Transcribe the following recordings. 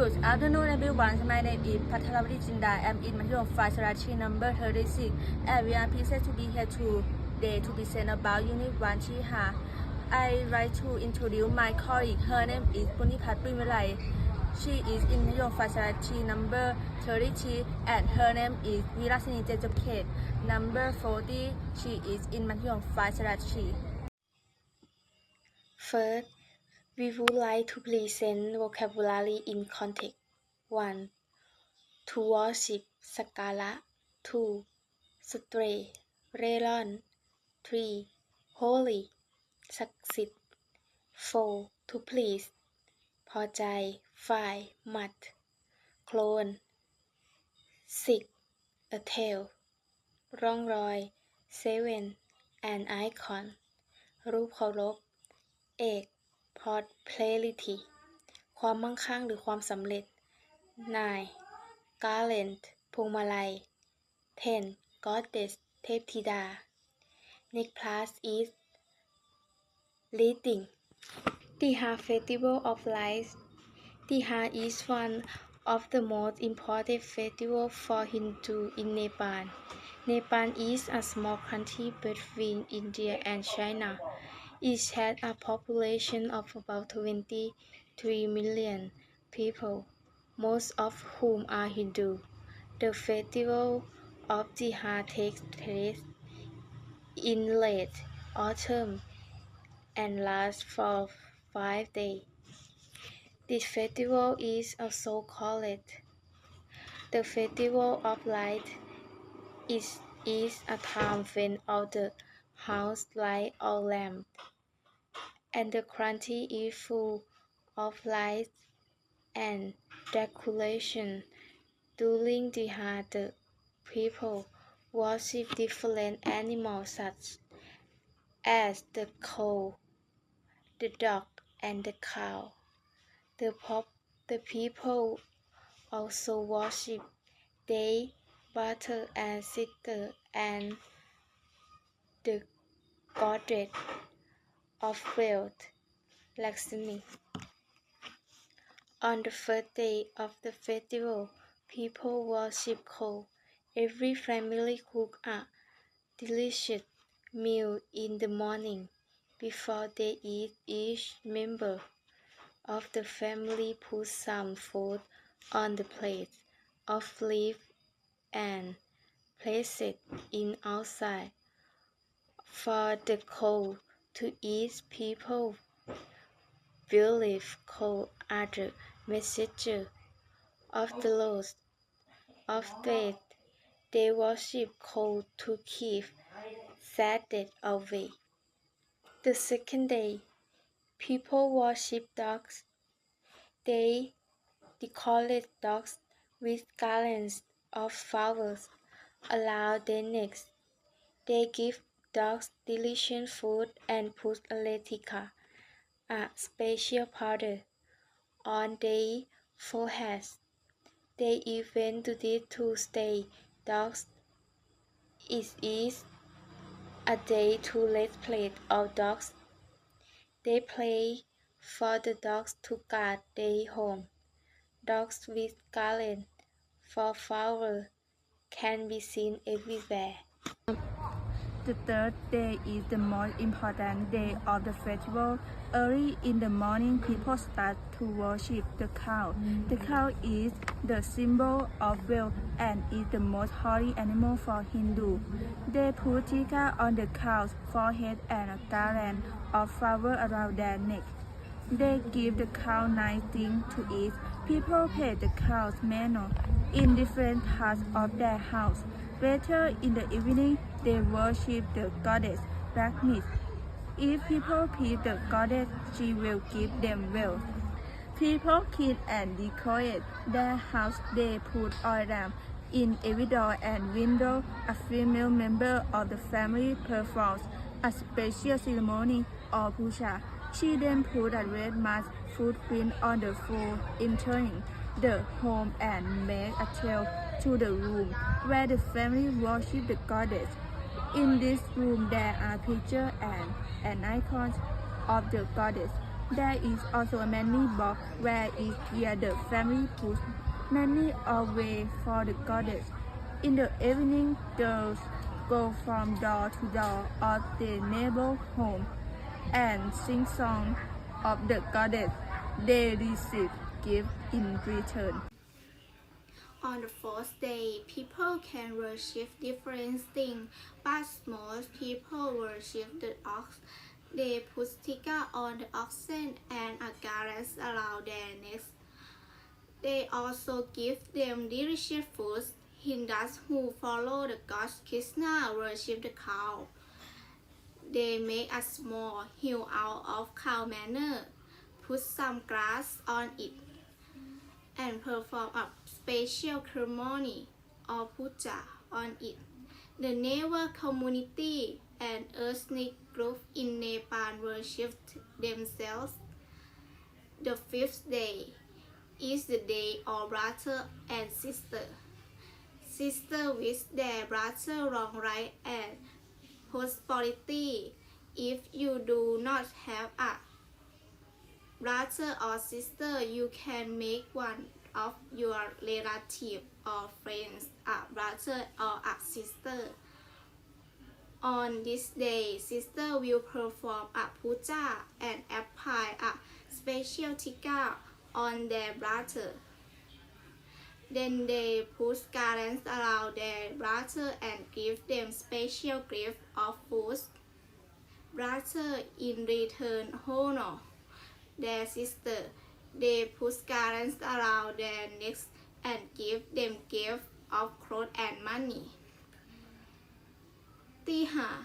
Good afternoon everyone. My name is Patharavati Jinda. I'm in Madhyom Facility number 36 and we are pleased to be here today to present about Unit 1 Chiha. I like to introduce my colleague. Her name is Punipat Primalai. She is in Madhyom Facility number 33 and her name is Virasini Jejapket. Number 40. She is in Madhyom Facility. First, we would like to present vocabulary in context. 1. To worship, สักการะ 2. Stray เร่ร่อน 3. Holy ศักดิ์สิทธิ์ 4. To please พอใจ 5. Mud Clone 6. A tail ร่องรอย 7. An icon รูปเคารพเอก prosperity ความมั่งคั่งหรือความสำเร็จ 9. garland พวงมาลัย 10. goddess เทพธิดา next class is reading Tiha Festival of Lights Tiha is one of the most important festival for Hindu in Nepal. Nepal is a small country between India and China. It has a population of about 23 million people, most of whom are Hindu. The festival of Tiha takes place in late autumn and lasts for five days. This festival is also called the Festival of Light. It is a time when all the house light or lamp, and the country is full of lights and decoration. During the the people worship different animals such as the cow, the dog, and the cow. The, pop, the people also worship they, brother and sister, and the goddess of wealth, Lakshmi. On the first day of the festival, people worship cow. Every family cook a delicious meal in the morning. Before they eat, each member of the family puts some food on the plate of leaf and place it in outside for the cow to eat. People believe are the messenger of the Lord of faith. They worship cow to keep Satan away. The second day, people worship dogs. They decorate dogs with garlands of flowers around their necks. They give dogs delicious food and put aletica, a special powder, on their foreheads. They even do this to stay dogs. It is a day to let play of dogs. They play for the dogs to guard their home. Dogs with garland for flower can be seen everywhere. The third day is the most important day of the festival. Early in the morning, people start to worship the cow. The cow is the symbol of wealth and is the most holy animal for Hindu. They put tika on the cow's forehead and a garland of flowers around their neck. They give the cow nice things to eat. People pay the cow's manure in different parts of their house. Later in the evening, they worship the goddess Lakshmi. If people please the goddess, she will give them wealth. People clean and decorate their house. They put oil lamp in every door and window. A female member of the family performs a special ceremony or puja. She then put a red mask footprint on the floor, entering the home and make a trail to the room where the family worship the goddess. In this room there are pictures and an icon of the goddess. There is also a many box where each year the family puts many away for the goddess. In the evening, girls go from door to door of the neighbor home and sing songs of the goddess. They receive gifts in return. On the fourth day, people can worship different things, but most people worship the ox. They put sticker on the oxen and a garland around their necks. They also give them delicious food. Hindus who follow the god Krishna worship the cow. They make a small hill out of cow manure, put some grass on it, and perform a special ceremony or puja on it. The neighbor community and ethnic group in Nepal worship themselves. The fifth day is the day of brother and sister. Sister wish their brother long life and prosperity. If you do not have a brother or sister, you can make one of your relative or friends a brother or a sister. On this day, sister will perform a puja and apply a special tikka on their brother. Then they put garlands around their brother and give them special gift of food. Brother in return honor their sister. They push garlands around their necks and give them gifts of clothes and money. Tiha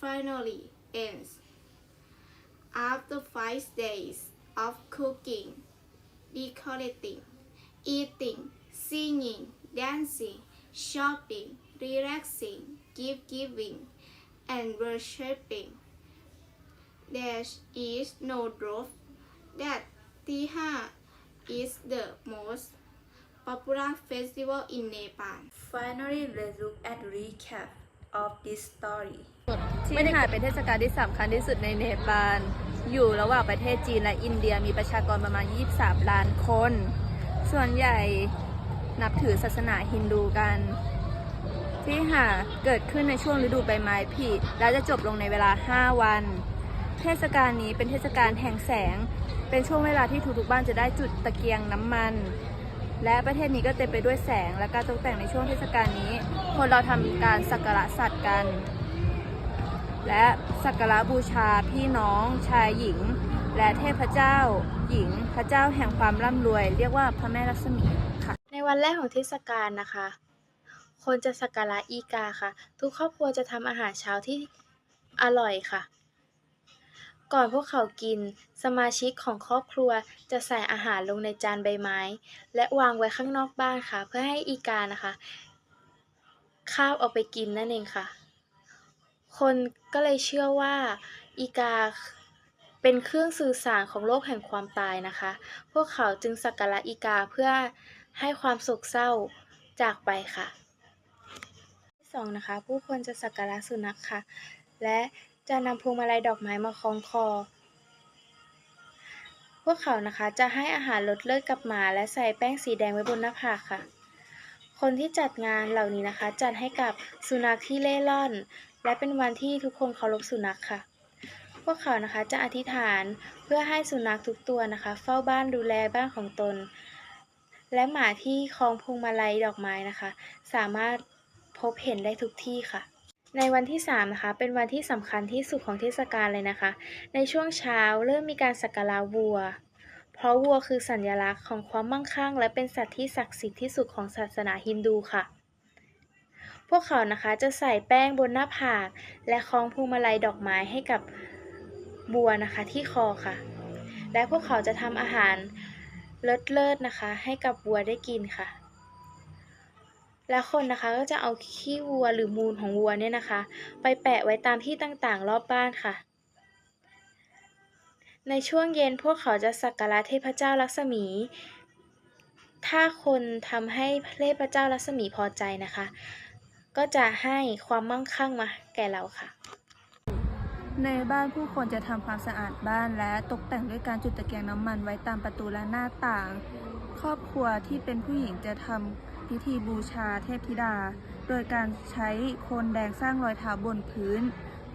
finally ends. After five days of cooking, decorating, eating, singing, dancing, shopping, relaxing, gift giving, and worshipping, there is no drought that Tiha is the most popular festival in Nepal. Finally, let's look at recap of this story. ที่หาเป็นเทศกาลที่สำคัญที่สุดในเนปาล อยู่ระหว่างประเทศจีนและอินเดียมีประชากรประมาณ 23 ล้านคน ส่วนใหญ่นับถือศาสนาฮินดูกัน ที่หาเกิดขึ้นในช่วงฤดูใบไม้ผลิและจะจบลงในเวลา 5 วัน เทศกาลนี้เป็นเทศกาลแห่งแสง เป็นช่วงเวลาที่ทุกๆบ้านจะได้จุดตะเกียงน้ำมัน และประเทศนี้ก็เต็มไปด้วยแสงและการตกแต่งในช่วงเทศกาลนี้ คนเราทำการสักการะสัตว์กัน และสักการะบูชาพี่น้องชายหญิง และเทพเจ้า หญิง พระเจ้าแห่งความร่ำรวย เรียกว่าพระแม่ลักษมีค่ะ ในวันแรกของเทศกาลนะคะ คนจะสักการะอีกาค่ะ ทุกครอบครัวจะทำอาหารเช้าที่อร่อยค่ะ ก่อนพวกเขากิน สมาชิกของครอบครัวจะใส่อาหารลงในจานใบไม้ และวางไว้ข้างนอกบ้านค่ะ เพื่อให้อีกานะคะคาบเอาไปกินนั่นเองค่ะ คนก็เลยเชื่อว่าอีกาเป็นเครื่องสื่อสารของโลกแห่งความตายนะคะ พวกเขาจึงสักการะอีกาเพื่อให้ความโศกเศร้าจากไปค่ะ ที่สองนะคะ ผู้คนจะสักการะสุนัขค่ะ และ จะนำพวงมาลัยดอกไม้มาคล้องคอ พวกเขานะคะจะให้อาหารลดเลือดกับหมาและใส่แป้งสีแดงไว้บนหน้าผากค่ะ คนที่จัดงานเหล่านี้นะคะ จัดให้กับสุนัขที่เล่ร่อน และเป็นวันที่ทุกคนเคารพสุนัขค่ะ พวกเขานะคะจะอธิษฐานเพื่อให้สุนัขทุกตัวนะคะ เฝ้าบ้านดูแลบ้านของตน และหมาที่คล้องพวงมาลัยดอกไม้นะคะ สามารถพบเห็นได้ทุกที่ค่ะ ในวันที่ 3 นะคะ เป็นวันที่สำคัญที่สุดของเทศกาลเลยนะคะ ในช่วงเช้าเริ่มมีการสักการะวัว เพราะวัวคือสัญลักษณ์ของความมั่งคั่ง และเป็นสัตว์ที่ศักดิ์สิทธิ์ที่สุดของศาสนาฮินดูค่ะ พวกเขานะคะจะใส่แป้งบนหน้าผาก และคล้องพวงมาลัยดอกไม้ให้กับบัวนะคะที่คอค่ะ และพวกเขาจะทำอาหารเลิศเลิศๆนะคะ ให้กับวัวได้กินค่ะ และคนนะคะก็จะเอาขี้วัวหรือมูลของวัวเนี่ยนะคะ ไปแปะไว้ตามที่ต่างๆ รอบบ้านค่ะ ในช่วงเย็นพวกเขาจะสักการะเทพเจ้าลักษมี ถ้าคนทำให้เทพเจ้าลักษมีพอใจนะคะ ก็จะให้ความมั่งคั่งมาแก่เราค่ะ ในบ้านผู้คนจะทำความสะอาดบ้านและตกแต่งด้วยการจุดตะเกียงน้ำมันไว้ตามประตูและหน้าต่าง ครอบครัวที่เป็นผู้หญิงจะทำ พิธีบูชาเทพธิดา โดยการใช้โคนแดงสร้างรอยเท้าบนพื้น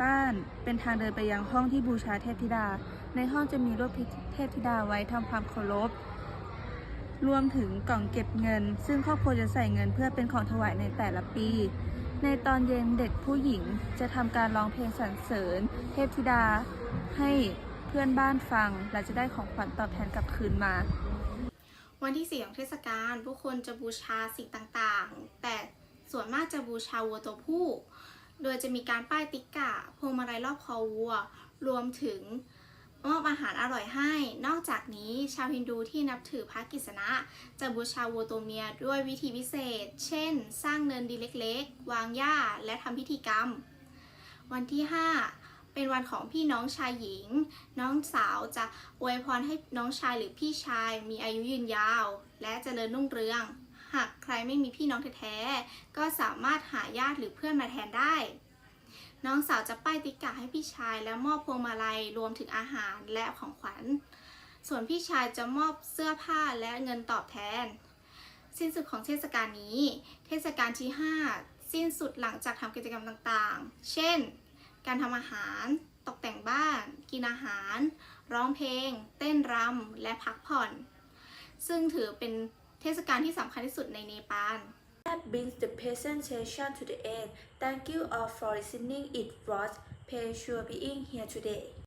บ้านเป็นทางเดินไปยังห้องที่บูชาเทพธิดา ในห้องจะมีรูปเทพธิดาไว้ทำความเคารพรวมถึงกล่องเก็บเงิน ซึ่งครอบครัวจะใส่เงินเพื่อเป็นของถวายในแต่ละปี ในตอนเย็นเด็กผู้หญิงจะทำการร้องเพลงสรรเสริญ เทพธิดาให้เพื่อนบ้านฟัง และจะได้ของขวัญตอบแทนกลับคืนมา วันที่สี่ของเทศกาลผู้คนจะบูชาสิ่งต่างๆ แต่ส่วนมากจะบูชาวัวตัวผู้ โดยจะมีการป้ายติ๊กกะพวงมาลัยรอบคอวัว รวมถึงมอบอาหารอร่อยให้ นอกจากนี้ชาวฮินดูที่นับถือพระกฤษณะ จะบูชาวัวตัวเมียด้วยวิธีพิเศษ เช่น สร้างเนินดินเล็กๆ วางหญ้าและทำพิธีกรรม วันที่ 5 เป็นวันของพี่น้องชายหญิง น้องสาวจะอวยพรให้น้องชายหรือพี่ชายมีอายุยืนยาว และเจริญรุ่งเรือง หากใครไม่มีพี่น้องแท้ๆก็สามารถหาญาติหรือเพื่อนมาแทนได้ น้องสาวจะป้ายติ๊กกะให้พี่ชายและมอบพวงมาลัยรวมถึงอาหารและของขวัญ ส่วนพี่ชายจะมอบเสื้อผ้าและเงินตอบแทน สิ้นสุดของเทศกาลนี้ เทศกาลที่ 5 สิ้นสุดหลังจากทำกิจกรรมต่างๆ เช่น การทำอาหาร ตกแต่งบ้าน กินอาหาร ร้องเพลง เต้นรำ และพักผ่อน ซึ่งถือเป็นเทศกาลที่สำคัญที่สุดในเนปาล That brings the presentation to the end. Thank you all for listening. It was pleasure being here today.